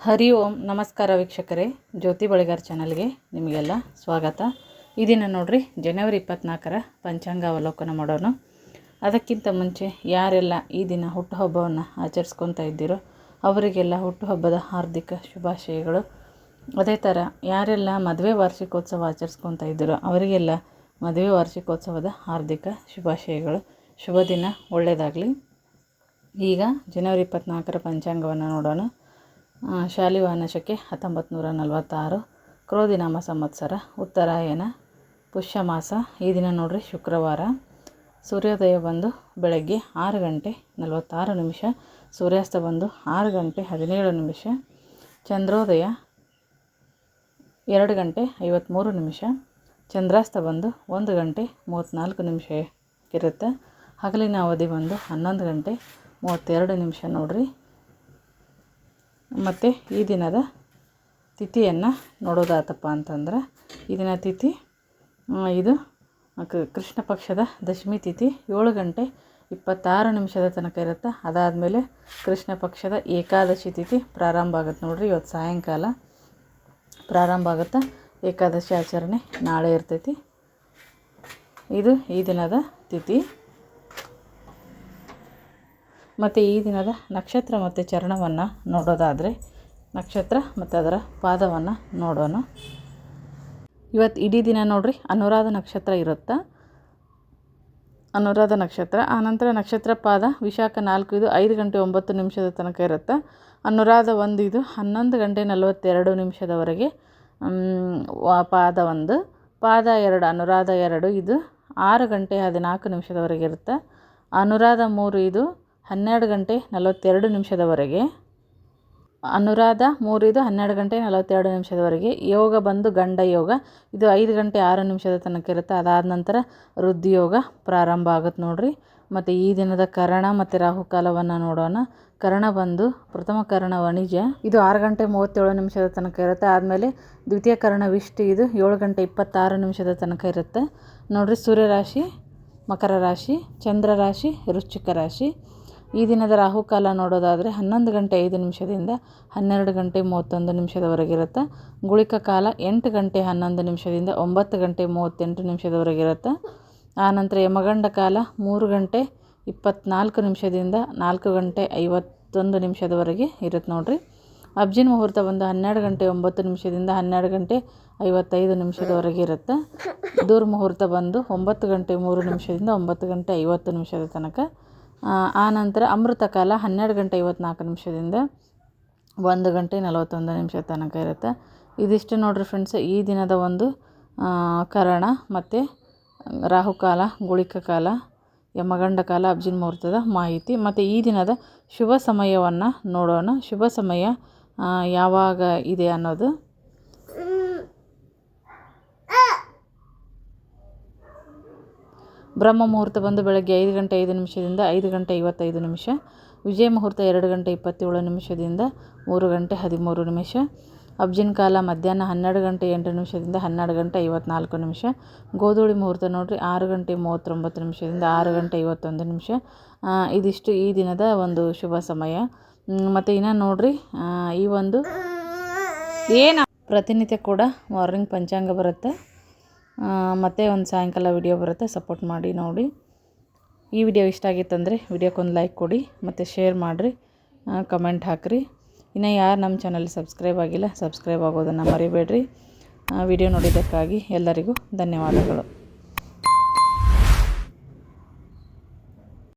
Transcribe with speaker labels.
Speaker 1: ಹರಿ ಓಂ, ನಮಸ್ಕಾರ ವೀಕ್ಷಕರೇ. ಜ್ಯೋತಿ ಬಳಿಗಾರ್ ಚಾನಲ್ಗೆ ನಿಮಗೆಲ್ಲ ಸ್ವಾಗತ. ಈ ದಿನ ನೋಡ್ರಿ, ಜನವರಿ ಇಪ್ಪತ್ತ್ನಾಲ್ಕರ ಪಂಚಾಂಗ ಅವಲೋಕನ ಮಾಡೋಣ. ಅದಕ್ಕಿಂತ ಮುಂಚೆ ಯಾರೆಲ್ಲ ಈ ದಿನ ಹುಟ್ಟುಹಬ್ಬವನ್ನು ಆಚರಿಸ್ಕೊತಾ ಇದ್ದೀರೋ, ಅವರಿಗೆಲ್ಲ ಹುಟ್ಟುಹಬ್ಬದ ಹಾರ್ದಿಕ ಶುಭಾಶಯಗಳು. ಅದೇ ಥರ ಯಾರೆಲ್ಲ ಮದುವೆ ವಾರ್ಷಿಕೋತ್ಸವ ಆಚರಿಸ್ಕೊತಾ ಇದ್ದೀರೋ, ಅವರಿಗೆಲ್ಲ ಮದುವೆ ವಾರ್ಷಿಕೋತ್ಸವದ ಹಾರ್ದಿಕ ಶುಭಾಶಯಗಳು. ಶುಭ ದಿನ ಒಳ್ಳೆಯದಾಗಲಿ ಈಗ ಜನವರಿ ಇಪ್ಪತ್ತ್ನಾಲ್ಕರ ಪಂಚಾಂಗವನ್ನು ನೋಡೋಣ. ಶಾಲಿವಾಹನ ಶಕೆ ಹತ್ತೊಂಬತ್ತು ನೂರ ನಲವತ್ತಾರು. ಕ್ರೋಧಿನಾಮ ಸಂವತ್ಸರ, ಉತ್ತರಾಯಣ ಪುಷ್ಯ ಮಾಸ ಈ ದಿನ ನೋಡ್ರಿ, ಶುಕ್ರವಾರ. ಸೂರ್ಯೋದಯ ಬಂದು ಬೆಳಗ್ಗೆ ಆರು ಗಂಟೆ ನಲವತ್ತಾರು ನಿಮಿಷ, ಸೂರ್ಯಾಸ್ತ ಬಂದು ಆರು ಗಂಟೆ ಹದಿನೇಳು ನಿಮಿಷ, ಚಂದ್ರೋದಯ ಎರಡು ಗಂಟೆ ಐವತ್ತ್ಮೂರು ನಿಮಿಷ, ಚಂದ್ರಾಸ್ತ ಬಂದು ಒಂದು ಗಂಟೆ ಮೂವತ್ತ್ನಾಲ್ಕು ನಿಮಿಷ ಇರುತ್ತೆ ಹಗಲಿನ ಅವಧಿ ಬಂದು ಹನ್ನೊಂದು ಗಂಟೆ ಮೂವತ್ತೆರಡು ನಿಮಿಷ ನೋಡ್ರಿ. ಮತ್ತು ಈ ದಿನದ ತಿಥಿಯನ್ನು ನೋಡೋದಾತಪ್ಪ ಅಂತಂದ್ರೆ ಈ ದಿನ ತಿಥಿ ಇದು ಕೃಷ್ಣ ಪಕ್ಷದ ದಶಮಿ ತಿಥಿ, ಏಳು ಗಂಟೆ ಇಪ್ಪತ್ತಾರು ನಿಮಿಷದ ತನಕ ಇರುತ್ತೆ. ಅದಾದಮೇಲೆ ಕೃಷ್ಣ ಪಕ್ಷದ ಏಕಾದಶಿ ತಿಥಿ ಪ್ರಾರಂಭ ಆಗುತ್ತೆ ನೋಡಿರಿ. ಇವತ್ತು ಸಾಯಂಕಾಲ ಪ್ರಾರಂಭ ಆಗುತ್ತೆ. ಏಕಾದಶಿ ಆಚರಣೆ ನಾಳೆ ಇರ್ತೈತಿ. ಇದು ಈ ದಿನದ ತಿಥಿ. ಮತ್ತು ಈ ದಿನದ ನಕ್ಷತ್ರ ಮತ್ತು ಚರಣವನ್ನು ನೋಡೋದಾದರೆ ನಕ್ಷತ್ರ ಮತ್ತು ಅದರ ಪಾದವನ್ನು ನೋಡೋಣ. ಇವತ್ತು ಇಡೀ ದಿನ ನೋಡ್ರಿ, ಅನುರಾಧ ನಕ್ಷತ್ರ ಇರುತ್ತೆ? ಅನುರಾಧ ನಕ್ಷತ್ರ ಆನಂತರ ನಕ್ಷತ್ರ ಪಾದ ವಿಶಾಖ ನಾಲ್ಕು, ಇದು ಐದು ಗಂಟೆ ಒಂಬತ್ತು ನಿಮಿಷದ ತನಕ ಇರುತ್ತೆ? ಅನುರಾಧ ಒಂದು, ಇದು ಹನ್ನೊಂದು ಗಂಟೆ ನಲವತ್ತೆರಡು ನಿಮಿಷದವರೆಗೆ ಪಾದ ಒಂದು. ಪಾದ ಎರಡು, ಅನುರಾಧ ಎರಡು, ಇದು ಆರು ಗಂಟೆ ಹದಿನಾಲ್ಕು ನಿಮಿಷದವರೆಗೆ ಇರುತ್ತೆ? ಅನುರಾಧ ಮೂರು, ಇದು ಹನ್ನೆರಡು ಗಂಟೆ ನಲವತ್ತೆರಡು ನಿಮಿಷದವರೆಗೆ. ಅನುರಾಧ ಮೂರಿದು ಹನ್ನೆರಡು ಗಂಟೆ ನಲವತ್ತೆರಡು ನಿಮಿಷದವರೆಗೆ ಯೋಗ ಬಂದು ಗಂಡ ಯೋಗ. ಇದು ಐದು ಗಂಟೆ ಆರು ನಿಮಿಷದ ತನಕ ಇರುತ್ತೆ. ಅದಾದ ನಂತರ ವೃದ್ಧಿಯೋಗ ಪ್ರಾರಂಭ ಆಗುತ್ತೆ ನೋಡಿರಿ. ಮತ್ತು ಈ ದಿನದ ಕರಣ ಮತ್ತು ರಾಹುಕಾಲವನ್ನು ನೋಡೋಣ. ಕರಣ ಬಂದು ಪ್ರಥಮ ಕರ್ಣ ವಾಣಿಜ್ಯ ಇದು ಆರು ಗಂಟೆ ಮೂವತ್ತೇಳು ನಿಮಿಷದ ತನಕ ಇರುತ್ತೆ. ಆದಮೇಲೆ ದ್ವಿತೀಯ ಕರ್ಣ ವಿಷ್ಟಿ ಇದು ಏಳು ಗಂಟೆ ಇಪ್ಪತ್ತಾರು ನಿಮಿಷದ ತನಕ ಇರುತ್ತೆ. ನೋಡಿರಿ ಸೂರ್ಯರಾಶಿ, ಮಕರ ರಾಶಿ, ಚಂದ್ರ ರಾಶಿ, ವೃಶ್ಚಿಕ ರಾಶಿ. ಈ ದಿನದ ರಾಹುಕಾಲ ನೋಡೋದಾದರೆ ಹನ್ನೊಂದು ಗಂಟೆ ಐದು ನಿಮಿಷದಿಂದ ಹನ್ನೆರಡು ಗಂಟೆ ಮೂವತ್ತೊಂದು ನಿಮಿಷದವರೆಗೆ ಇರುತ್ತೆ ಗುಳಿಕ ಕಾಲ ಎಂಟು ಗಂಟೆ ಹನ್ನೊಂದು ನಿಮಿಷದಿಂದ ಒಂಬತ್ತು ಗಂಟೆ ಮೂವತ್ತೆಂಟು ನಿಮಿಷದವರೆಗೆ ಇರುತ್ತೆ ಆನಂತರ ಯಮಗಂಡ ಕಾಲ ಮೂರು ಗಂಟೆ ಇಪ್ಪತ್ತ್ನಾಲ್ಕು ನಿಮಿಷದಿಂದ ನಾಲ್ಕು ಗಂಟೆ ಐವತ್ತೊಂದು ನಿಮಿಷದವರೆಗೆ ಇರುತ್ತೆ ನೋಡಿರಿ. ಅಬ್ಜಿನ ಮುಹೂರ್ತ ಬಂದು ಹನ್ನೆರಡು ಗಂಟೆ ಒಂಬತ್ತು ನಿಮಿಷದಿಂದ ಹನ್ನೆರಡು ಗಂಟೆ ಐವತ್ತೈದು ನಿಮಿಷದವರೆಗೆ ಇರುತ್ತೆ. ದೂರ್ ಮುಹೂರ್ತ ಬಂದು ಒಂಬತ್ತು ಗಂಟೆ ಮೂರು ನಿಮಿಷದಿಂದ ಒಂಬತ್ತು ಗಂಟೆ ಐವತ್ತು ನಿಮಿಷದ ತನಕ ಆ, ಆ ನಂತರ ಅಮೃತ ಕಾಲ ಹನ್ನೆರಡು ಗಂಟೆ ಐವತ್ನಾಲ್ಕು ನಿಮಿಷದಿಂದ ಒಂದು ಗಂಟೆ ನಲವತ್ತೊಂದು ನಿಮಿಷ ತನಕ ಇರುತ್ತೆ. ಇದಿಷ್ಟು ನೋಡಿರಿ ಫ್ರೆಂಡ್ಸ್ ಈ ದಿನದ ಒಂದು ಕರಣ ಮತ್ತು ರಾಹುಕಾಲ ಗುಳಿಕ ಕಾಲ ಯಮಗಂಡ ಕಾಲ ಅಬ್ಜಿನ್ ಮುಹೂರ್ತದ ಮಾಹಿತಿ. ಮತ್ತು ಈ ದಿನದ ಶುಭ ಸಮಯವನ್ನು ನೋಡೋಣ. ಶುಭ ಸಮಯ ಯಾವಾಗ ಇದೆ ಅನ್ನೋದು ಬ್ರಹ್ಮ ಮುಹೂರ್ತ ಬಂದು ಬೆಳಗ್ಗೆ ಐದು ಗಂಟೆ ಐದು ನಿಮಿಷದಿಂದ ಐದು ಗಂಟೆ ಐವತ್ತೈದು ನಿಮಿಷ, ವಿಜಯ ಮುಹೂರ್ತ ಎರಡು ಗಂಟೆ ಇಪ್ಪತ್ತೇಳು ನಿಮಿಷದಿಂದ ಮೂರು ಗಂಟೆ ಹದಿಮೂರು ನಿಮಿಷ, ಅಬ್ಜಿನ್ ಕಾಲ ಮಧ್ಯಾಹ್ನ ಹನ್ನೆರಡು ಗಂಟೆ ಎಂಟು ನಿಮಿಷದಿಂದ ಹನ್ನೆರಡು ಗಂಟೆ ಐವತ್ನಾಲ್ಕು ನಿಮಿಷ, ಗೋಧೂಳಿ ಮುಹೂರ್ತ ನೋಡಿರಿ ಆರು ಗಂಟೆ ಮೂವತ್ತೊಂಬತ್ತು ನಿಮಿಷದಿಂದ ಆರು ಗಂಟೆ ಐವತ್ತೊಂದು ನಿಮಿಷ. ಇದಿಷ್ಟು ಈ ದಿನದ ಒಂದು ಶುಭ ಸಮಯ. ಮತ್ತು ಇನ್ನು ನೋಡಿರಿ ಈ ಒಂದು ಏನು ಪ್ರತಿನಿತ್ಯ ಕೂಡ ಮಾರ್ನಿಂಗ್ ಪಂಚಾಂಗ ಬರುತ್ತೆ. ಮತ್ತೆ ಒಂದು ಸಾಯಂಕಾಲ ವಿಡಿಯೋ ಬರುತ್ತೆ ಸಪೋರ್ಟ್ ಮಾಡಿ ನೋಡಿ. ಈ ವಿಡಿಯೋ ಇಷ್ಟ ಆಗಿತ್ತಂದರೆ ವಿಡಿಯೋಕ್ಕೊಂದು ಲೈಕ್ ಕೊಡಿ, ಮತ್ತು ಶೇರ್ ಮಾಡಿರಿ ಕಮೆಂಟ್ ಹಾಕಿರಿ. ಇನ್ನು ಯಾರು ನಮ್ಮ ಚಾನಲ್ ಸಬ್ಸ್ಕ್ರೈಬ್ ಆಗಿಲ್ಲ ಸಬ್ಸ್ಕ್ರೈಬ್ ಆಗೋದನ್ನು ಮರಿಬೇಡ್ರಿ. ವಿಡಿಯೋ ನೋಡಿದ್ದಕ್ಕಾಗಿ ಎಲ್ಲರಿಗೂ ಧನ್ಯವಾದಗಳು.